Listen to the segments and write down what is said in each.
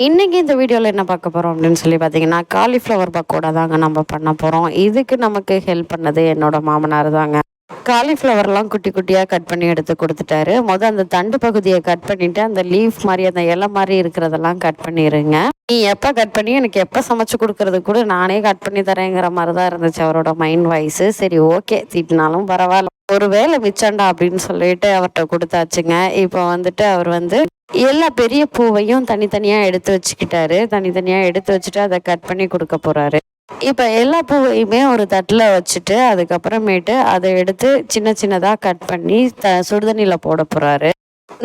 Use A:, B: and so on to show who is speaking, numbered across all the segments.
A: இன்றைக்கி இந்த வீடியோவில் என்ன பார்க்க போகிறோம் அப்படின்னு சொல்லி பார்த்தீங்கன்னா காலிஃப்ளவர் பக்கோடா தாங்க நம்ம பண்ண போகிறோம் இதுக்கு நமக்கு ஹெல்ப் பண்ணது என்னோட மாமனார் தாங்க. காலிஃப்ளவர்லாம் குட்டி குட்டியாக கட் பண்ணி எடுத்து கொடுத்துட்டாரு. மொதல் அந்த தண்டு பகுதியை கட் பண்ணிவிட்டு அந்த லீஃப் மாதிரி அந்த இலை மாதிரி இருக்கிறதெல்லாம் கட் பண்ணிடுங்க நீ எப்போ கட் பண்ணி எனக்கு எப்போ சமைச்சு கொடுக்கறது கூட நானே கட் பண்ணி தரேங்கிற மாதிரி தான் இருந்துச்சு அவரோட மைண்ட் வாய்ஸு சரி ஓகே திட்டினாலும் பரவாயில்ல. ஒரு வேலை மிச்சண்டா அப்படின்னு சொல்லிட்டு அவர்கிட்ட கொடுத்தாச்சுங்க. இப்போ வந்துட்டு அவர் வந்து எல்லா பெரிய பூவையும் தனித்தனியாக எடுத்து வச்சுக்கிட்டாரு. தனித்தனியாக எடுத்து வச்சுட்டு அதை கட் பண்ணி கொடுக்க போகிறாரு இப்போ எல்லா பூவையுமே ஒரு தட்டில் வச்சுட்டு அதுக்கப்புறமேட்டு அதை எடுத்து சின்ன சின்னதாக கட் பண்ணி த சுடுதண்ணியில் போட போகிறாரு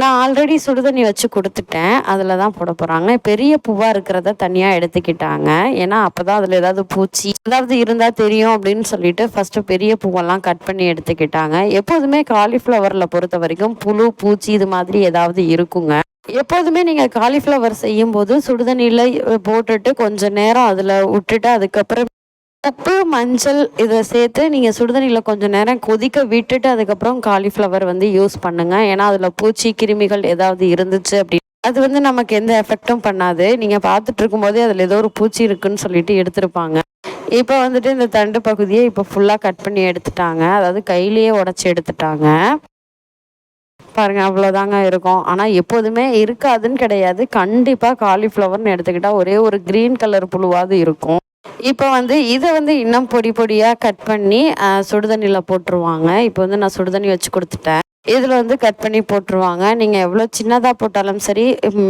A: நான் ஆல்ரெடி சுடுதண்ணி வச்சு கொடுத்துட்டேன். அதில் தான் போட போகிறாங்க பெரிய பூவாக இருக்கிறத தனியாக எடுத்துக்கிட்டாங்க. ஏன்னா அப்போ தான் அதில் ஏதாவது பூச்சி ஏதாவது இருந்தால் தெரியும் அப்படின்னு சொல்லிட்டு ஃபஸ்ட்டு பெரிய பூவெல்லாம் கட் பண்ணி எடுத்துக்கிட்டாங்க. எப்போதுமே காலிஃப்ளவரில் பொறுத்த வரைக்கும் புழு பூச்சி இது மாதிரி ஏதாவது இருக்குங்க. எப்போதுமே நீங்கள் காலிஃப்ளவர் செய்யும்போது சுடுதண்ணியில் போட்டுட்டு கொஞ்சம் நேரம் அதில் விட்டுட்டு அதுக்கப்புறம் உப்பு மஞ்சள் இதை சேர்த்து நீங்கள் சுடுதண்ணியில் கொஞ்சம் நேரம் கொதிக்க விட்டுட்டு அதுக்கப்புறம் காலிஃப்ளவர் வந்து யூஸ் பண்ணுங்கள் ஏன்னா அதில் பூச்சி கிருமிகள் ஏதாவது இருந்துச்சு அப்படி அது வந்து நமக்கு எந்த எஃபெக்டும் பண்ணாது. நீங்கள் பார்த்துட்டு இருக்கும்போதே அதில் ஏதோ ஒரு பூச்சி இருக்குன்னு சொல்லிட்டு எடுத்திருப்பாங்க. இப்போ வந்துட்டு இந்த தண்டு பகுதியை இப்போ ஃபுல்லாக கட் பண்ணி எடுத்துட்டாங்க. அதாவது கையிலேயே உடச்சி எடுத்துட்டாங்க. பாருங்க அவ்வளோதாங்க இருக்கும். ஆனால் எப்போதுமே இருக்காதுன்னு கிடையாது. கண்டிப்பாக காலிஃப்ளவர்னு எடுத்துக்கிட்டால் ஒரே ஒரு க்ரீன் கலர் புழுவாது இருக்கும். இப்போ வந்து இதை வந்து இன்னும் பொடி பொடியாக கட் பண்ணி சுடுதண்ணியில் போட்டுருவாங்க. இப்போ வந்து நான் சுடுதண்ணி வச்சு கொடுத்துட்டேன். இதில் வந்து கட் பண்ணி போட்டுருவாங்க. நீங்கள் எவ்வளோ சின்னதாக போட்டாலும் சரி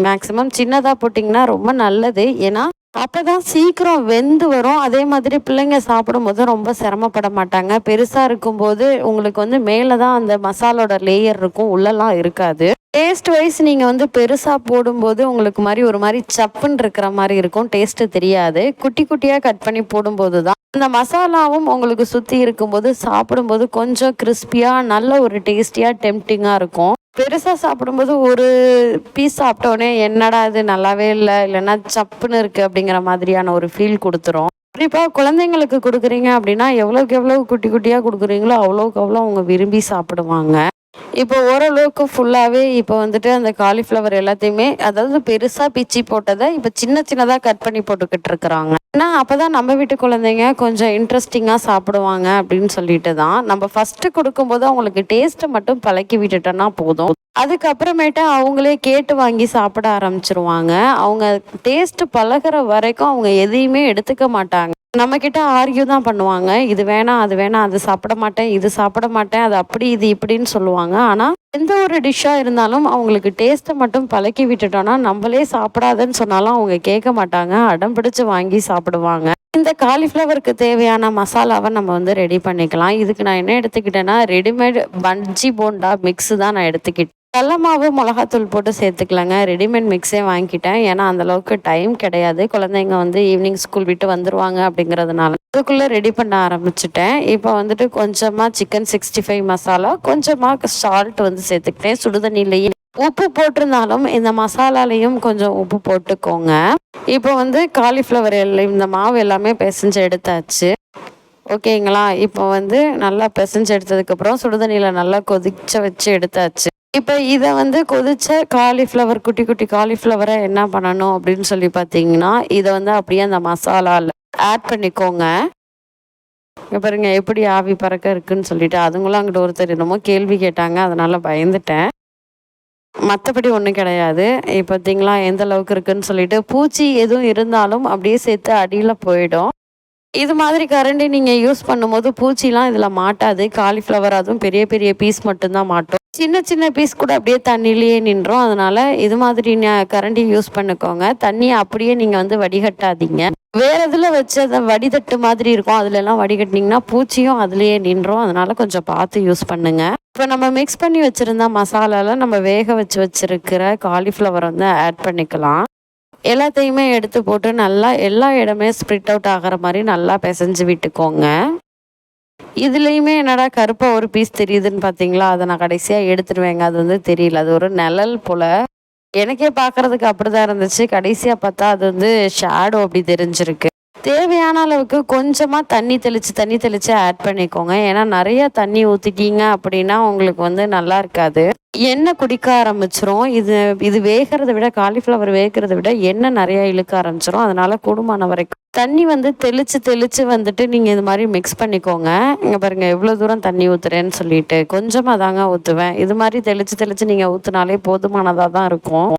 A: மேக்ஸிமம் சின்னதாக போட்டிங்கன்னா ரொம்ப நல்லது. ஏன்னா அப்போ தான் சீக்கிரம் வெந்து வரும். அதே மாதிரி பிள்ளைங்க சாப்பிடும்போது ரொம்ப சிரமப்பட மாட்டாங்க. பெருசாக இருக்கும்போது உங்களுக்கு வந்து மேலே தான் அந்த மசாலோட லேயர் இருக்கும். உள்ளெல்லாம் இருக்காது. டேஸ்ட் வைஸ் நீங்கள் வந்து பெருசாக போடும்போது உங்களுக்கு மாதிரி ஒரு மாதிரி சப்புன்னு இருக்கிற மாதிரி இருக்கும். டேஸ்ட்டு தெரியாது. குட்டி குட்டியாக கட் பண்ணி போடும்போது தான் அந்த மசாலாவும் உங்களுக்கு சுற்றி இருக்கும்போது சாப்பிடும்போது கொஞ்சம் கிறிஸ்பியாக நல்ல ஒரு டேஸ்டியாக டெம்டிங்காக இருக்கும். பெருசாக சாப்பிடும்போது ஒரு பீஸ் சாப்பிட்டோன்னே என்னடா இது நல்லாவே இல்லை இல்லைன்னா சப்புன்னு இருக்குது அப்படிங்கிற மாதிரியான ஒரு ஃபீல் கொடுத்துரும். குறிப்பாக குழந்தைங்களுக்கு கொடுக்குறீங்க அப்படின்னா எவ்வளோக்கு எவ்வளோ குட்டி குட்டியாக கொடுக்குறீங்களோ அவ்வளோக்கு அவ்வளோ அவங்க விரும்பி சாப்பிடுவாங்க. இப்போ ஓரளவுக்கு ஃபுல்லாகவே இப்போ வந்துட்டு அந்த காலிஃப்ளவர் எல்லாத்தையுமே அதாவது பெருசாக பிச்சி போட்டதை இப்போ சின்ன சின்னதாக கட் பண்ணி போட்டுக்கிட்டு இருக்கிறாங்க. ஏன்னா அப்போ தான் நம்ம வீட்டு குழந்தைங்க கொஞ்சம் இன்ட்ரெஸ்டிங்காக சாப்பிடுவாங்க அப்படின்னு சொல்லிட்டு தான் நம்ம ஃபஸ்ட்டு கொடுக்கும்போது அவங்களுக்கு டேஸ்ட்டை மட்டும் பழக்கி விட்டுட்டோன்னா போதும். அதுக்கப்புறமேட்டு அவங்களே கேட்டு வாங்கி சாப்பிட ஆரம்பிச்சிருவாங்க. அவங்க டேஸ்ட்டு பழகிற வரைக்கும் அவங்க எதையுமே எடுத்துக்க மாட்டாங்க. நம்ம கிட்ட ஆர்கியூ தான் பண்ணுவாங்க. இது வேணாம் அது வேணாம் அது சாப்பிட மாட்டேன் இது சாப்பிட மாட்டேன் அது அப்படி இது இப்படின்னு சொல்லுவாங்க. ஆனால் எந்த ஒரு டிஷ்ஷாக இருந்தாலும் அவங்களுக்கு டேஸ்ட்டை மட்டும் பழக்கி விட்டுட்டோம்னா நம்மளே சாப்பிடாதுன்னு சொன்னாலும் அவங்க கேட்க மாட்டாங்க. அடம் பிடிச்சு வாங்கி சாப்பிடுவாங்க. இந்த காலிஃப்ளவருக்கு தேவையான மசாலாவை நம்ம வந்து ரெடி பண்ணிக்கலாம். இதுக்கு நான் என்ன எடுத்துக்கிட்டேன்னா ரெடிமேட் பஞ்சி போண்டா மிக்ஸு தான் நான் எடுத்துக்கிட்டேன். கடல மாவு மிளகாத்தூள் போட்டு சேர்த்துக்கலாங்க. ரெடிமேட் மிக்ஸே வாங்கிக்கிட்டேன் ஏன்னா அந்தளவுக்கு டைம் கிடையாது. குழந்தைங்க வந்து ஈவினிங் ஸ்கூல் விட்டு வந்துடுவாங்க அப்படிங்கிறதுனால. அதுக்குள்ளே ரெடி பண்ண ஆரம்பிச்சிட்டேன். இப்போ வந்துட்டு கொஞ்சமாக சிக்கன் சிக்ஸ்டி ஃபைவ் மசாலா கொஞ்சமாக சால்ட் வந்து சேர்த்துக்கிட்டேன். சுடுதண்ணிலேயே உப்பு போட்டிருந்தாலும் இந்த மசாலாலையும் கொஞ்சம் உப்பு போட்டுக்கோங்க. இப்போ வந்து காலிஃப்ளவர் எல்லாம் இந்த மாவு எல்லாமே பிசைஞ்சு எடுத்தாச்சு. ஓகேங்களா இப்போ வந்து நல்லா பிசைஞ்சு எடுத்ததுக்கப்புறம் சுடுதண்ணியில் நல்லா கொதிச்ச வச்சு எடுத்தாச்சு. இப்போ இதை வந்து கொதிச்ச காலிஃப்ளவர் குட்டி குட்டி காலிஃப்ளவரை என்ன பண்ணணும் அப்படின்னு சொல்லி பார்த்தீங்கன்னா இதை வந்து அப்படியே அந்த மசாலாவில் ஆட் பண்ணிக்கோங்க. இங்கே பாருங்க எப்படி ஆவி பறக்க இருக்குன்னு சொல்லிட்டு அதுங்களும் அங்கிட்ட ஒருத்தர் என்னமோ கேள்வி கேட்டாங்க அதனால் பயந்துட்டேன். மற்றபடி ஒன்றும் கிடையாது. இப்போ பார்த்தீங்களா எந்த அளவுக்கு இருக்குன்னு சொல்லிட்டு பூச்சி எதுவும் இருந்தாலும் அப்படியே சேர்த்து அடியில் போயிடும். இது மாதிரி கரண்டி நீங்கள் யூஸ் பண்ணும்போது பூச்சிலாம் இதில் மாட்டாது. காலிஃப்ளவர் அதுவும் பெரிய பெரிய பீஸ் மட்டும்தான் மாட்டோம். சின்ன சின்ன பீஸ் கூட அப்படியே தண்ணியிலேயே நின்றோம். அதனால் இது மாதிரி கரண்டி யூஸ் பண்ணிக்கோங்க. தண்ணியை அப்படியே நீங்கள் வந்து வடிகட்டாதீங்க. வேறு இதில் வச்சு அதை வடிதட்டு மாதிரி இருக்கும். அதுலலாம் வடிகட்டினீங்கன்னா பூச்சியும் அதுலேயே நின்றோம். அதனால் கொஞ்சம் பார்த்து யூஸ் பண்ணுங்கள் இப்போ நம்ம மிக்ஸ் பண்ணி வச்சுருந்தா மசாலாவில் நம்ம வேக வச்சு வச்சுருக்கிற காலிஃப்ளவர் வந்து ஆட் பண்ணிக்கலாம். எல்லாத்தையுமே எடுத்து போட்டு நல்லா எல்லா இடமே ஸ்ப்ரிட் அவுட் ஆகிற மாதிரி நல்லா பிசைஞ்சு விட்டுக்கோங்க. இதுலேயுமே என்னடா கருப்பாக ஒரு பீஸ் தெரியுதுன்னு பார்த்தீங்களா அதை நான் கடைசியாக எடுத்துருவேங்க. அது வந்து தெரியல. அது ஒரு நிழல் போல். எனக்கே பார்க்குறதுக்கு அப்படி தான் இருந்துச்சு. கடைசியாக பார்த்தா அது வந்து ஷேடோ அப்படி தெரிஞ்சிருக்கு. தேவையான அளவுக்கு கொஞ்சமாக தண்ணி தெளித்து தண்ணி தெளித்து ஆட் பண்ணிக்கோங்க. ஏன்னா நிறைய தண்ணி ஊற்றிட்டீங்க அப்படின்னா உங்களுக்கு வந்து நல்லா இருக்காது. எண்ணெய் குடிக்க ஆரம்பிச்சிரும். இது இது வேகிறத விட காலிஃப்ளவர் வேகிறத விட எண்ணெய் நிறைய இழுக்க ஆரம்பிச்சிரும். அதனால கூடுமான வரைக்கும். தண்ணி வந்து தெளித்து தெளித்து வந்துட்டு நீங்கள் இது மாதிரி மிக்ஸ் பண்ணிக்கோங்க. இங்கே பாருங்கள் எவ்வளோ தூரம் தண்ணி ஊற்றுறேன்னு சொல்லிட்டு. கொஞ்சமாக தாங்க ஊற்றுவேன் இது மாதிரி தெளித்து தெளித்து நீங்கள் ஊற்றுனாலே போதுமானதாக தான் இருக்கும்.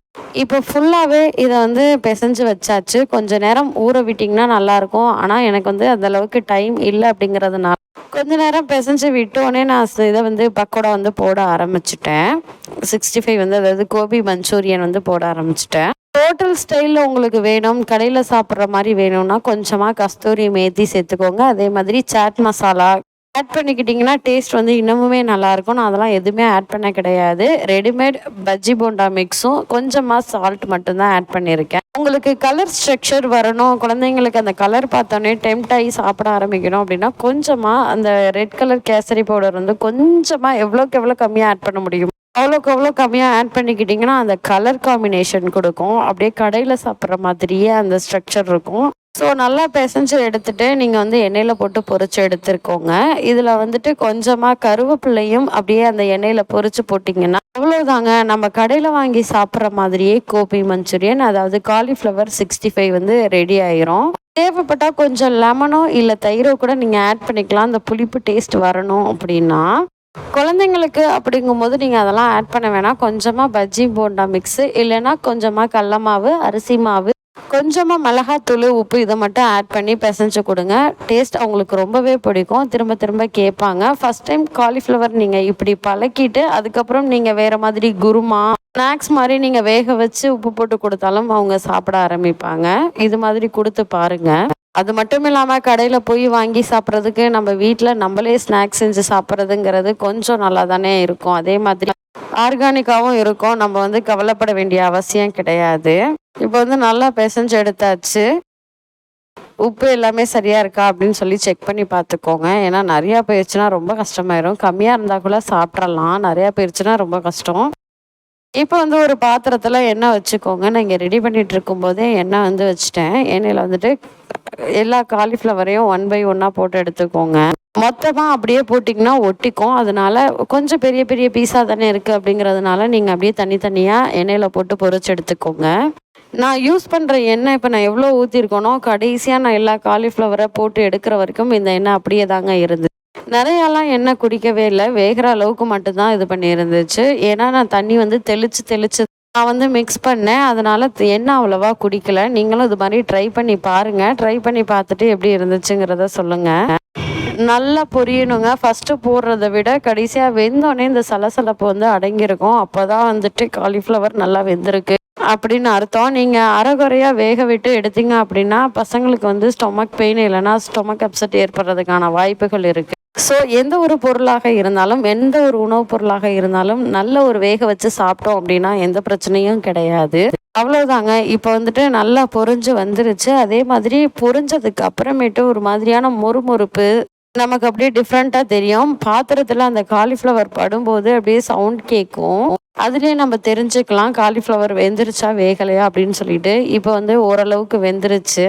A: இப்போ ஃபுல்லாகவே இதை வந்து பிசைஞ்சு வச்சாச்சு. கொஞ்ச நேரம் ஊற விட்டிங்கன்னா நல்லாயிருக்கும். ஆனால் எனக்கு வந்து அந்தளவுக்கு டைம் இல்லை அப்படிங்கிறதுனால. கொஞ்ச நேரம் பிசைஞ்சு விட்டோடனே நான் இதை வந்து பக்கோடா வந்து போட ஆரம்பிச்சிட்டேன். சிக்ஸ்டி ஃபைவ் வந்து அதாவது கோபி மஞ்சூரியன் வந்து போட ஆரம்பிச்சிட்டேன். ஹோட்டல் ஸ்டைலில் உங்களுக்கு வேணும் கடையில் சாப்பிட்ற மாதிரி வேணும்னா கொஞ்சமாக கஸ்தூரி மேத்தி சேர்த்துக்கோங்க. அதே மாதிரி சாட் மசாலா ஆட் பண்ணிக்கிட்டிங்கன்னா டேஸ்ட் வந்து இன்னமுமே நல்லாயிருக்கும். நான் அதெல்லாம் எதுவுமே ஆட் பண்ண கிடையாது. ரெடிமேட் பஜ்ஜி போண்டா மிக்ஸும் கொஞ்சமாக சால்ட் மட்டும்தான் ஆட் பண்ணியிருக்கேன். உங்களுக்கு கலர் ஸ்ட்ரக்சர் வரணும். குழந்தைங்களுக்கு அந்த கலர் பார்த்தோன்னே டெம்ட் ஆகி சாப்பிட ஆரம்பிக்கணும் அப்படின்னா கொஞ்சமாக அந்த ரெட் கலர் கேசரி பவுடர் வந்து கொஞ்சமாக எவ்வளோக்கு எவ்வளோ கம்மியாக ஆட் பண்ண முடியும். அவ்வளோக்கு அவ்வளோ கம்மியாக ஆட் பண்ணிக்கிட்டிங்கன்னா அந்த கலர் காம்பினேஷன் கொடுக்கும். அப்படியே கடையில் சாப்பிட்ற மாதிரியே அந்த ஸ்ட்ரக்சர் இருக்கும். ஸோ நல்லா பிசைஞ்சு எடுத்துகிட்டு நீங்கள் வந்து எண்ணெயில் போட்டு பொரிச்சு எடுத்துருக்கோங்க இதில் வந்துட்டு கொஞ்சமாக கருவேப்பிள்ளையும் அப்படியே அந்த எண்ணெயில் பொறிச்சு போட்டிங்கன்னா அவ்வளோதாங்க நம்ம கடையில் வாங்கி சாப்பிட்ற மாதிரியே கோபி மஞ்சூரியன் அதாவது காலிஃப்ளவர் சிக்ஸ்டி ஃபைவ் வந்து ரெடி ஆயிரும். தேவைப்பட்டால் கொஞ்சம் லெமனோ இல்லை தயிரோ கூட நீங்கள் ஆட் பண்ணிக்கலாம். அந்த புளிப்பு டேஸ்ட் வரணும் அப்படின்னா. குழந்தைங்களுக்கு அப்படிங்கும்போது நீங்கள் அதெல்லாம் ஆட் பண்ண வேணாம். கொஞ்சமாக பஜ்ஜி போண்டா மிக்ஸு இல்லைன்னா கொஞ்சமாக கடல மாவு அரிசி மாவு கொஞ்சமாக மிளகாத்தூள் உப்பு இதை மட்டும் ஆட் பண்ணி பிசைஞ்சு கொடுங்க. டேஸ்ட் அவங்களுக்கு ரொம்பவே பிடிக்கும். திரும்ப திரும்ப கேட்பாங்க. ஃபஸ்ட் டைம் காலிஃப்ளவர் நீங்கள் இப்படி பழக்கிட்டு அதுக்கப்புறம் நீங்கள் வேறு மாதிரி குருமா ஸ்நாக்ஸ் மாதிரி நீங்கள் வேக வச்சு உப்பு போட்டு கொடுத்தாலும் அவங்க சாப்பிட ஆரம்பிப்பாங்க. இது மாதிரி கொடுத்து பாருங்கள் அது மட்டும் இல்லாமல் கடையில் போய் வாங்கி சாப்பிட்றதுக்கு நம்ம வீட்டில் நம்மளே ஸ்நாக்ஸ் செஞ்சு சாப்பிட்றதுங்கிறது கொஞ்சம் நல்லா தானே இருக்கும். அதே மாதிரி ஆர்கானிக்காகவும் இருக்கும். நம்ம வந்து கவலைப்பட வேண்டிய அவசியம் கிடையாது. இப்போ வந்து நல்லா பிசைஞ்சு எடுத்தாச்சு. உப்பு எல்லாமே சரியாக இருக்கா அப்படின்னு சொல்லி செக் பண்ணி பார்த்துக்கோங்க. ஏன்னா நிறையா போயிடுச்சுன்னா ரொம்ப கஷ்டமாயிரும். கம்மியாக இருந்தால் கூட சாப்பிட்றலாம் நிறையா போயிடுச்சுன்னா ரொம்ப கஷ்டம். இப்போ வந்து ஒரு பாத்திரத்தில் எண்ணெய் வச்சுக்கோங்க. நான் இங்கே ரெடி பண்ணிட்டு இருக்கும்போதே எண்ணெய் வந்து வச்சுட்டேன். எண்ணெயில் வந்துட்டு எல்லா காலிஃப்ளவரையும் ஒன் பை ஒன்னாக போட்டு எடுத்துக்கோங்க. மொத்தமாக அப்படியே போட்டிங்கன்னா ஒட்டிக்கும். அதனால கொஞ்சம் பெரிய பெரிய பீஸாக தானே இருக்குது அப்படிங்கிறதுனால நீங்கள் அப்படியே தனித்தனியாக எண்ணெயில் போட்டு பொறிச்சு எடுத்துக்கோங்க. நான் யூஸ் பண்ணுற எண்ணெய் இப்போ நான் எவ்வளோ ஊற்றிருக்கேனோ கடைசியாக நான் எல்லா காலிஃப்ளவரை போட்டு எடுக்கிற வரைக்கும் இந்த எண்ணெய் அப்படியே தாங்க இருந்து நிறையாலாம் எண்ணெய் குடிக்கவே இல்லை. வேகிற அளவுக்கு மட்டும்தான் இது பண்ணி இருந்துச்சு ஏன்னா நான் தண்ணி வந்து தெளித்து தெளித்து நான் வந்து மிக்ஸ் பண்ணேன். அதனால் எண்ணெய் அவ்வளோவா குடிக்கல. நீங்களும் இது மாதிரி ட்ரை பண்ணி பாருங்கள் ட்ரை பண்ணி பார்த்துட்டு எப்படி இருந்துச்சுங்கிறத சொல்லுங்கள் நல்லா பொரியணுங்க. ஃபஸ்ட்டு போடுறத விட கடைசியாக வெந்தோடனே இந்த சலசலப்பு வந்து அடங்கியிருக்கும். அப்போ தான் வந்துட்டு காலிஃப்ளவர் நல்லா வெந்திருக்கு. அப்படின்னு அர்த்தம். நீங்கள் அரைகுறையாக வேக விட்டு எடுத்தீங்க அப்படின்னா பசங்களுக்கு வந்து ஸ்டொமக் பெயின் இல்லைன்னா ஸ்டொமக் அப்செட் ஏற்படுறதுக்கான வாய்ப்புகள் இருக்குது ஸோ எந்த ஒரு பொருளாக இருந்தாலும் எந்த ஒரு உணவுப் பொருளாக இருந்தாலும் நல்ல ஒரு வேக வச்சு சாப்பிட்டோம் அப்படின்னா எந்த பிரச்சனையும் கிடையாது. அவ்வளோதாங்க இப்போ வந்துட்டு நல்லா பொரிஞ்சு வந்துருச்சு. அதே மாதிரி பொரிஞ்சதுக்கு அப்புறமேட்டு ஒரு மாதிரியான மொறுமொறுப்பு நமக்கு அப்படியே டிஃப்ரெண்ட்டாக தெரியும். பாத்திரத்தில் அந்த காலிஃப்ளவர் படும்போது அப்படியே சவுண்ட் கேட்கும் அதுலேயே நம்ம தெரிஞ்சுக்கலாம் காலிஃப்ளவர் வெந்துருச்சா வேகலையா அப்படின்னு சொல்லிட்டு. இப்போ வந்து ஓரளவுக்கு வெந்துருச்சு.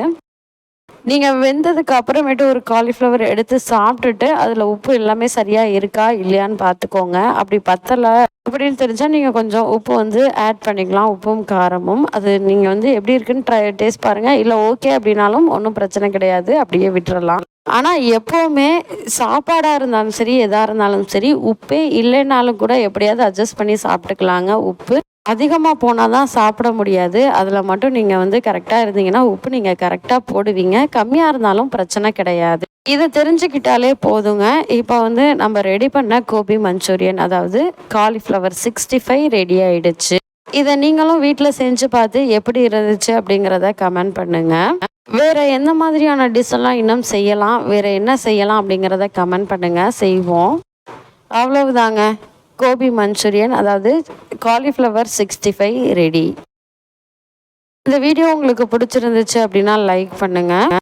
A: நீங்கள் வெந்ததுக்கு அப்புறமேட்டு ஒரு காலிஃப்ளவர் எடுத்து சாப்பிட்டுட்டு அதில் உப்பு எல்லாமே சரியாக இருக்கா இல்லையான்னு பார்த்துக்கோங்க. அப்படி பத்தலை அப்படின்னு தெரிஞ்சால் நீங்கள் கொஞ்சம் உப்பு வந்து ஆட் பண்ணிக்கலாம் உப்பும் காரமும். அது நீங்கள் வந்து எப்படி இருக்குன்னு ட்ரை டேஸ்ட் பாருங்கள் இல்லை ஓகே அப்படின்னாலும் ஒன்றும் பிரச்சனை கிடையாது. அப்படியே விட்டுறலாம். ஆனால் எப்போவுமே சாப்பாடாக இருந்தாலும் சரி எதாக இருந்தாலும் சரி உப்பே இல்லைனாலும் கூட எப்படியாவது அட்ஜஸ்ட் பண்ணி சாப்பிட்டுக்கலாங்க உப்பு. அதிகமாக போனால் தான் சாப்பிட முடியாது. அதில் மட்டும் நீங்கள் வந்து கரெக்டாக இருந்தீங்கன்னா உப்பு நீங்கள் கரெக்டாக போடுவீங்க. கம்மியாக இருந்தாலும் பிரச்சனை கிடையாது. இதை தெரிஞ்சுக்கிட்டாலே போதுங்க. இப்போ வந்து நம்ம ரெடி பண்ண கோபி மஞ்சூரியன் அதாவது காலிஃப்ளவர் சிக்ஸ்டி ஃபைவ் ரெடி ஆயிடுச்சு. இதை நீங்களும் வீட்டில் செஞ்சு பார்த்து எப்படி இருந்துச்சு அப்படிங்கிறத கமெண்ட் பண்ணுங்கள் வேறு எந்த மாதிரியான டிஷ் எல்லாம் இன்னும் செய்யலாம்? வேறு என்ன செய்யலாம் அப்படிங்கிறத கமெண்ட் பண்ணுங்கள் செய்வோம். அவ்வளவுதாங்க. கோபி மஞ்சூரியன் அதாவது காலிஃப்ளவர் சிக்ஸ்டி ஃபைவ் ரெடி இந்த வீடியோ உங்களுக்கு பிடிச்சிருந்துச்சு அப்படின்னா லைக் பண்ணுங்கள்